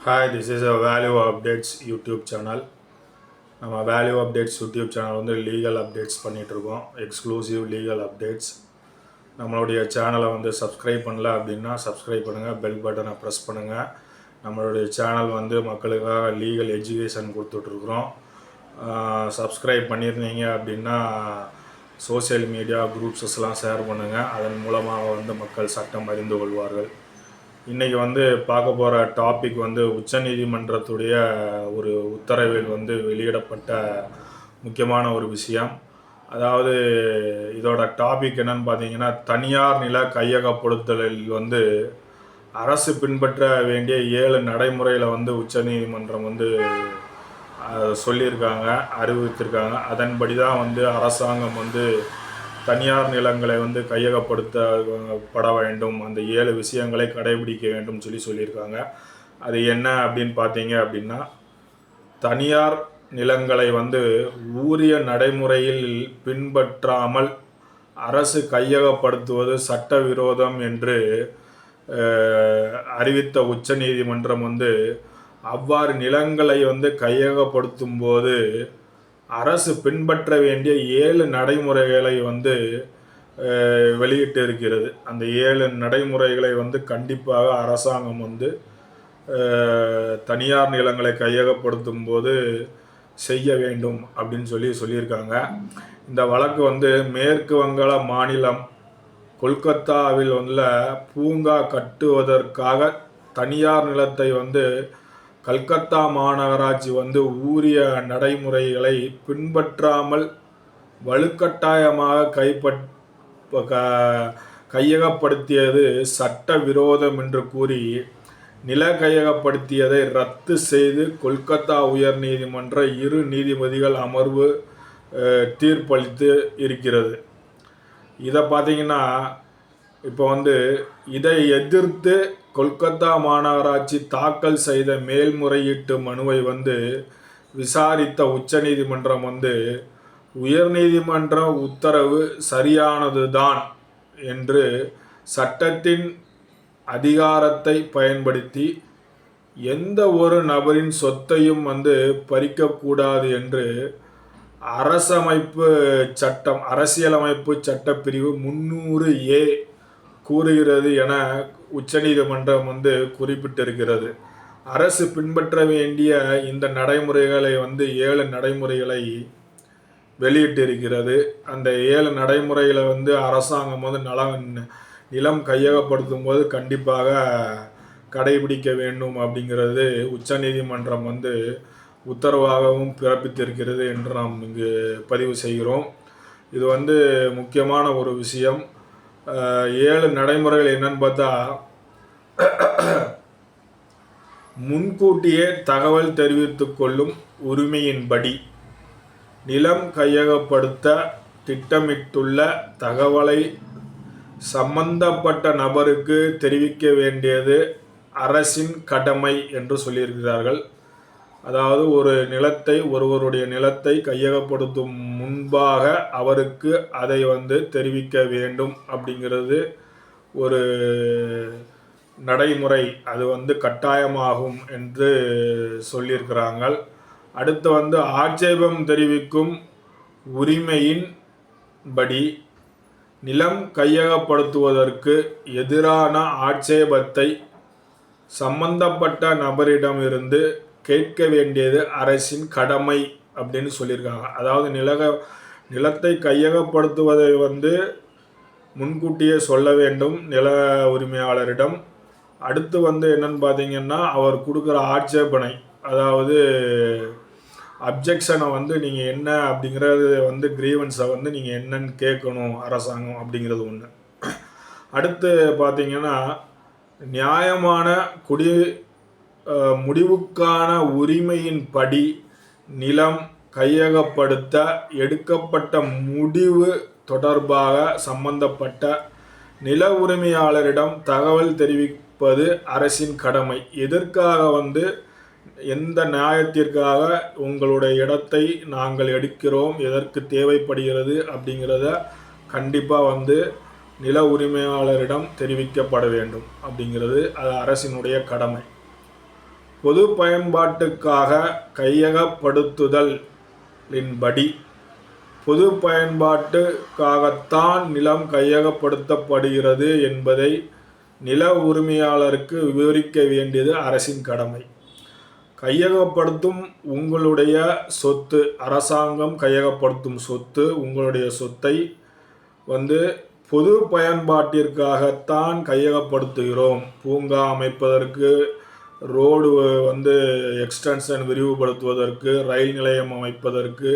Hi this is a value updates YouTube channel நம்ம value updates YouTube channel வந்து legal updates பண்ணிகிட்ருக்கோம் exclusive legal updates நம்மளுடைய சேனலை வந்து சப்ஸ்கிரைப் பண்ணல அப்படின்னா சப்ஸ்கிரைப் பண்ணுங்கள் பெல் பட்டனை ப்ரெஸ் பண்ணுங்கள் நம்மளுடைய சேனல் வந்து மக்களுக்காக லீகல் எஜுகேஷன் கொடுத்துட்ருக்குறோம் சப்ஸ்கிரைப் பண்ணியிருந்தீங்க அப்படின்னா சோஷியல் மீடியா குரூப்ஸஸ்லாம் ஷேர் பண்ணுங்கள் அதன் மூலமாக வந்து மக்கள் சட்டம் அறிந்து கொள்வார்கள். இன்றைக்கி வந்து பார்க்க போகிற டாபிக் வந்து உச்சநீதிமன்றத்துடைய ஒரு உத்தரவில் வந்து வெளியிடப்பட்ட முக்கியமான ஒரு விஷயம். அதாவது இதோட டாபிக் என்னன்னு பார்த்தீங்கன்னா தனியார் நில கையகப்படுத்தலில் வந்து அரசு பின்பற்ற வேண்டிய ஏழு நடைமுறையில் வந்து உச்சநீதிமன்றம் வந்து சொல்லியிருக்காங்க அறிவித்திருக்காங்க. அதன்படி தான் வந்து அரசாங்கம் வந்து தனியார் நிலங்களை வந்து கையகப்படுத்தப்பட வேண்டும். அந்த ஏழு விஷயங்களை கடைபிடிக்க வேண்டும் சொல்லி சொல்லியிருக்காங்க. அது என்ன அப்படின்னு பார்த்தீங்க அப்படின்னா தனியார் நிலங்களை வந்து ஊரிய நடைமுறையில் பின்பற்றாமல் அரசு கையகப்படுத்துவது சட்டவிரோதம் என்று அறிவித்த உச்சநீதிமன்றம் வந்து அவ்வாறு நிலங்களை வந்து கையகப்படுத்தும் போது அரசு பின்பற்ற வேண்டிய ஏழு நடைமுறைகளை வந்து வெளியிட்டு இருக்கிறது அந்த ஏழு நடைமுறைகளை வந்து கண்டிப்பாக அரசாங்கம் வந்து தனியார் நிலங்களை கையகப்படுத்தும் போது செய்ய வேண்டும் அப்படின்னு சொல்லி சொல்லியிருக்காங்க. இந்த வழக்கு வந்து மேற்கு வங்காள மாநிலம் கொல்கத்தாவில் உள்ள பூங்கா கட்டுவதற்காக தனியார் நிலத்தை வந்து கல்கத்தா மாநகராட்சி வந்து ஊரிய நடைமுறைகளை பின்பற்றாமல் வலுக்கட்டாயமாக கைப்பற் க- கையகப்படுத்தியது சட்ட விரோதம் என்று கூறி நில கையகப்படுத்தியதை ரத்து செய்து கொல்கத்தா உயர் நீதிமன்ற இரு நீதிபதிகள் அமர்வு தீர்ப்பளித்து இருக்கிறது. இதை பார்த்தீங்கன்னா இப்போ வந்து இதை எதிர்த்து கொல்கத்தா மாநகராட்சி தாக்கல் செய்த மேல்முறையீட்டு மனுவை வந்து விசாரித்த உச்சநீதிமன்றம் வந்து உயர்நீதிமன்ற உத்தரவு சரியானதுதான் என்று சட்டத்தின் அதிகாரத்தை பயன்படுத்தி எந்த ஒரு நபரின் சொத்தையும் வந்து பறிக்கக்கூடாது என்று அரசமைப்பு சட்டம் அரசியலமைப்பு சட்டப்பிரிவு முன்னூறு ஏ கூறுகிறது என உச்சநீதிமன்றம் வந்து குறிப்பிட்டிருக்கிறது. அரசு பின்பற்ற வேண்டிய இந்த நடைமுறைகளை வந்து ஏழு நடைமுறைகளை வெளியிட்டிருக்கிறது. அந்த ஏழு நடைமுறைகளை வந்து அரசாங்கம் வந்து நலம் நிலம் கையகப்படுத்தும் போது கண்டிப்பாக கடைபிடிக்க வேண்டும் அப்படிங்கிறது உச்சநீதிமன்றம் வந்து உத்தரவாகவும் பிறப்பித்திருக்கிறது என்று நாம் இங்கு பதிவு செய்கிறோம். இது வந்து முக்கியமான ஒரு விஷயம். ஏழு நடைமுறைகள் என்னன்னு பார்த்தா முன்கூட்டியே தகவல் தெரிவித்துக் கொள்ளும் உரிமையின்படி நிலம் கையகப்படுத்த திட்டமிட்டுள்ள தகவலை சம்பந்தப்பட்ட நபருக்கு தெரிவிக்க வேண்டியது அரசின் கடமை என்று சொல்லியிருக்கிறார்கள். அதாவது ஒரு நிலத்தை ஒருவருடைய நிலத்தை கையகப்படுத்தும் முன்பாக அவருக்கு அதை வந்து தெரிவிக்க வேண்டும் அப்படிங்கிறது ஒரு நடைமுறை. அது வந்து கட்டாயமாகும் என்று சொல்லியிருக்கிறாங்க அடுத்து வந்து ஆட்சேபம் தெரிவிக்கும் உரிமையின் படி நிலம் கையகப்படுத்துவதற்கு எதிரான ஆட்சேபத்தை சம்பந்தப்பட்ட நபரிடமிருந்து கேட்க வேண்டியது அரசின் கடமை அப்படின்னு சொல்லியிருக்காங்க. அதாவது நிலக நிலத்தை கையகப்படுத்துவதை வந்து முன்கூட்டியே சொல்ல வேண்டும். நில உரிமையாளரிடம். அடுத்து வந்து என்னன்னு பார்த்தீங்கன்னா அவர் கொடுக்குற ஆட்சேபனை அதாவது அப்ஜெக்ஷனை வந்து நீங்கள் என்ன அப்படிங்கிறது வந்து கிரீவன்ஸை வந்து நீங்கள் என்னன்னு கேட்கணும் அரசாங்கம் அப்படிங்கிறது ஒன்று அடுத்து பார்த்தீங்கன்னா நியாயமான குடி முடிவுக்கான உரிமையின்படி நிலம் கையகப்படுத்த எடுக்கப்பட்ட முடிவு தொடர்பாக சம்பந்தப்பட்ட நில உரிமையாளரிடம் தகவல் தெரிவிப்பது அரசின் கடமை. எதற்காக வந்து எந்த நியாயத்திற்காக உங்களுடைய இடத்தை நாங்கள் எடுக்கிறோம் எதற்கு தேவைப்படுகிறது அப்படிங்கிறத கண்டிப்பாக வந்து நில உரிமையாளரிடம் தெரிவிக்கப்பட வேண்டும் அப்படிங்கிறது அது அரசினுடைய கடமை. பொது பயன்பாட்டுக்காக கையகப்படுத்துதலின்படி பொது பயன்பாட்டுக்காகத்தான் நிலம் கையகப்படுத்தப்படுகிறது என்பதை நில உரிமையாளருக்கு விவரிக்க வேண்டியது அரசின் கடமை. கையகப்படுத்தும் உங்களுடைய சொத்து அரசாங்கம் கையகப்படுத்தும் சொத்து உங்களுடைய சொத்தை வந்து பொது பயன்பாட்டிற்காகத்தான் கையகப்படுத்துகிறோம். பூங்கா அமைப்பதற்கு ரோடு வந்து எக்ஸ்டென்ஷன் விரிவுபடுத்துவதற்கு ரயில் நிலையம் அமைப்பதற்கு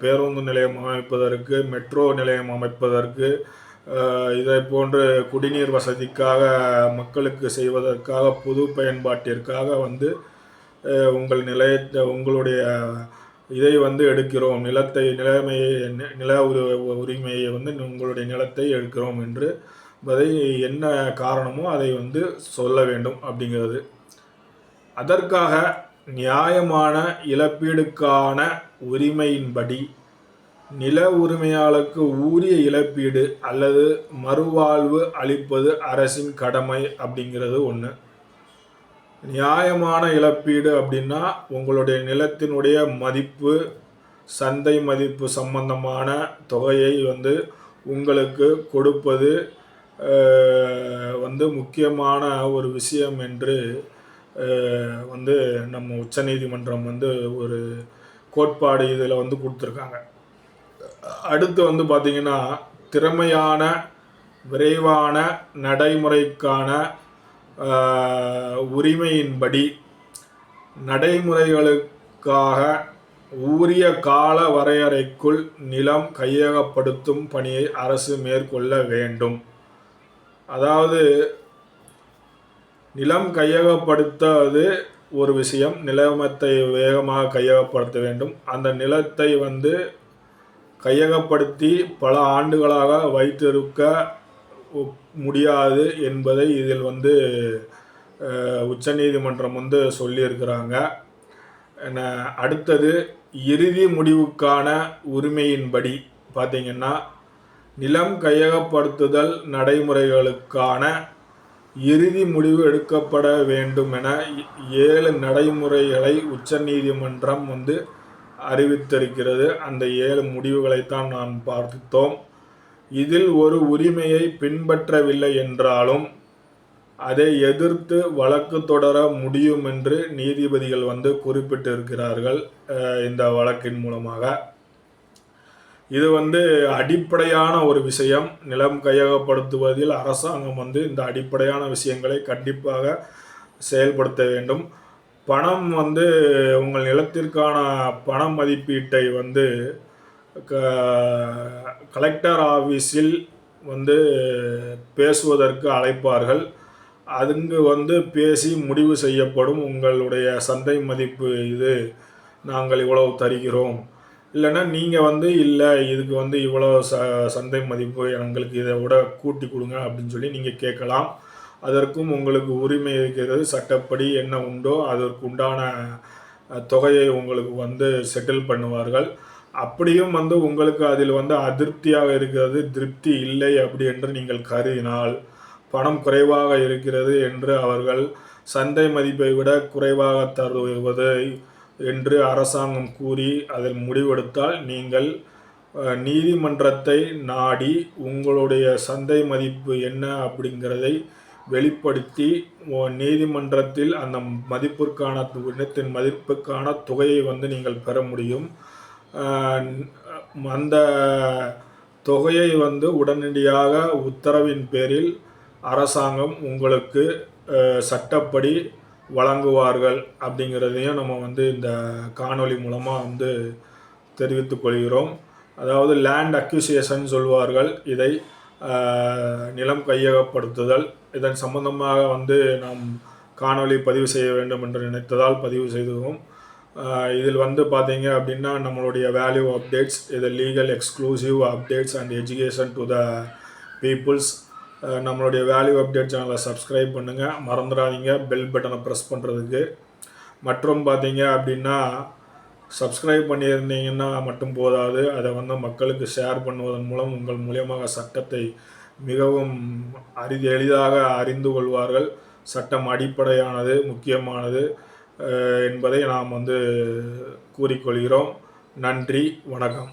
பேருந்து நிலையம் அமைப்பதற்கு மெட்ரோ நிலையம் அமைப்பதற்கு இதை போன்று குடிநீர் வசதிக்காக மக்களுக்கு செய்வதற்காக பொது பயன்பாட்டிற்காக வந்து உங்கள் நிலையத்தை உங்களுடைய இதை வந்து எடுக்கிறோம். நிலத்தை நிலைமையை நில உரி- உரிமையை வந்து உங்களுடைய நிலத்தை எடுக்கிறோம் என்று அதை என்ன காரணமோ அதை வந்து சொல்ல வேண்டும் அப்படிங்கிறது. அதற்காக நியாயமான இழப்பீடுக்கான உரிமையின்படி நில உரிமையாளருக்கு உரிய இழப்பீடு அல்லது மறுவாழ்வு அளிப்பது அரசின் கடமை அப்படிங்கிறது ஒன்று நியாயமான இழப்பீடு அப்படின்னா உங்களுடைய நிலத்தினுடைய மதிப்பு சந்தை மதிப்பு சம்பந்தமான தொகையை வந்து உங்களுக்கு கொடுப்பது வந்து முக்கியமான ஒரு விஷயம் என்று வந்து நம்ம உச்சநீதிமன்றம் வந்து ஒரு கோட்பாடு இதில் வந்து கொடுத்துருக்காங்க. அடுத்து வந்து பார்த்திங்கன்னா திறமையான விரைவான நடைமுறைக்கான உரிமையின்படி நடைமுறைகளுக்காக உரிய கால வரையறைக்குள் நிலம் கையகப்படுத்தும் பணியை அரசு மேற்கொள்ள வேண்டும். அதாவது நிலம் கையகப்படுத்தாது ஒரு விஷயம் நிலமத்தை வேகமாக கையகப்படுத்த வேண்டும். அந்த நிலத்தை வந்து கையகப்படுத்தி பல ஆண்டுகளாக வைத்திருக்க முடியாது என்பதை இதில் வந்து உச்சநீதிமன்றம் வந்து சொல்லியிருக்கிறாங்க. என்ன அடுத்தது இறுதி முடிவுக்கான உரிமையின்படி பார்த்தீங்கன்னா நிலம் கையகப்படுத்துதல் நடைமுறைகளுக்கான இறுதி முடிவு எடுக்கப்பட வேண்டும் என ஏழு நடைமுறைகளை உச்சநீதிமன்றம் வந்து அறிவித்திருக்கிறது. அந்த ஏழு முடிவுகளைத்தான் நான் பார்த்தோம். இதில் ஒரு உரிமையை பின்பற்றவில்லை என்றாலும் அதை எதிர்த்து வழக்கு தொடர முடியும் என்று நீதிபதிகள் வந்து குறிப்பிட்டிருக்கிறார்கள் இந்த வழக்கின் மூலமாக. இது வந்து அடிப்படையான ஒரு விஷயம். நிலம் கையகப்படுத்துவதில் அரசாங்கம் வந்து இந்த அடிப்படையான விஷயங்களை கண்டிப்பாக செயல்படுத்த வேண்டும். பணம் வந்து உங்கள் நிலத்திற்கான பண மதிப்பீட்டை வந்து க- கலெக்டர் ஆஃபீஸில் வந்து பேசுவதற்கு அழைப்பார்கள். அதுங்கு வந்து பேசி முடிவு செய்யப்படும். உங்களுடைய சந்தை மதிப்பு இது நாங்கள் இவ்வளவு தருகிறோம். இல்லைன்னா நீங்கள் வந்து இல்லை இதுக்கு வந்து இவ்வளோ ச சந்தை மதிப்பு எங்களுக்கு இதை விட கூட்டி கொடுங்க அப்படின்னு சொல்லி நீங்கள் கேட்கலாம். அதற்கும் உங்களுக்கு உரிமை இருக்கிறது சட்டப்படி என்ன உண்டோ அதற்கு உண்டான தொகையை உங்களுக்கு வந்து செட்டில் பண்ணுவார்கள். அப்படியும் வந்து உங்களுக்கு அதில் வந்து அதிருப்தியாக இருக்கிறது திருப்தி இல்லை அப்படி என்று நீங்கள் கருதினால் பணம் குறைவாக இருக்கிறது என்று அவர்கள் சந்தை மதிப்பை விட குறைவாக தருவது என்று அரசாங்கம் கூறி அதில் முடிவெடுத்தால் நீங்கள் நீதிமன்றத்தை நாடி உங்களுடைய சந்தை மதிப்பு என்ன அப்படிங்கிறதை வெளிப்படுத்தி நீதிமன்றத்தில் அந்த மதிப்பிற்கான இனத்தின் மதிப்புக்கான தொகையை வந்து நீங்கள் பெற முடியும். அந்த தொகையை வந்து உடனடியாக உத்தரவின் பேரில் அரசாங்கம் உங்களுக்கு சட்டப்படி வழங்குவார்கள் அப்படிங்கிறதையும் நம்ம வந்து இந்த காணொளி மூலமாக வந்து தெரிவித்துக் கொள்கிறோம். அதாவது லேண்ட் அக்யூசியேஷன் சொல்வார்கள். இதை நிலம் கையகப்படுத்துதல். இதன் சம்பந்தமாக வந்து நாம் காணொளி பதிவு செய்ய வேண்டும் என்று நினைத்ததால் பதிவு செய்துவோம். இதில் வந்து பார்த்தீங்க அப்படின்னா நம்மளுடைய வேல்யூ அப்டேட்ஸ் இது legal exclusive updates and education to the peoples நம்மளுடைய வேல்யூ அப்டேட் சேனலை சப்ஸ்கிரைப் பண்ணுங்கள் மறந்துடாதீங்க. பெல் பட்டனை ப்ரெஸ் பண்ணுறதுக்கு மற்றும் பார்த்தீங்க அப்படின்னா சப்ஸ்கிரைப் பண்ணியிருந்தீங்கன்னா மட்டும் போதாது. அதை வந்து மக்களுக்கு ஷேர் பண்ணுவதன் மூலம் உங்கள் மூலியமாக சட்டத்தை மிகவும் அரி எளிதாக அறிந்து கொள்வார்கள். சட்டம் அடிப்படையானது முக்கியமானது என்பதை நாம் வந்து கூறிக்கொள்கிறோம். நன்றி. வணக்கம்.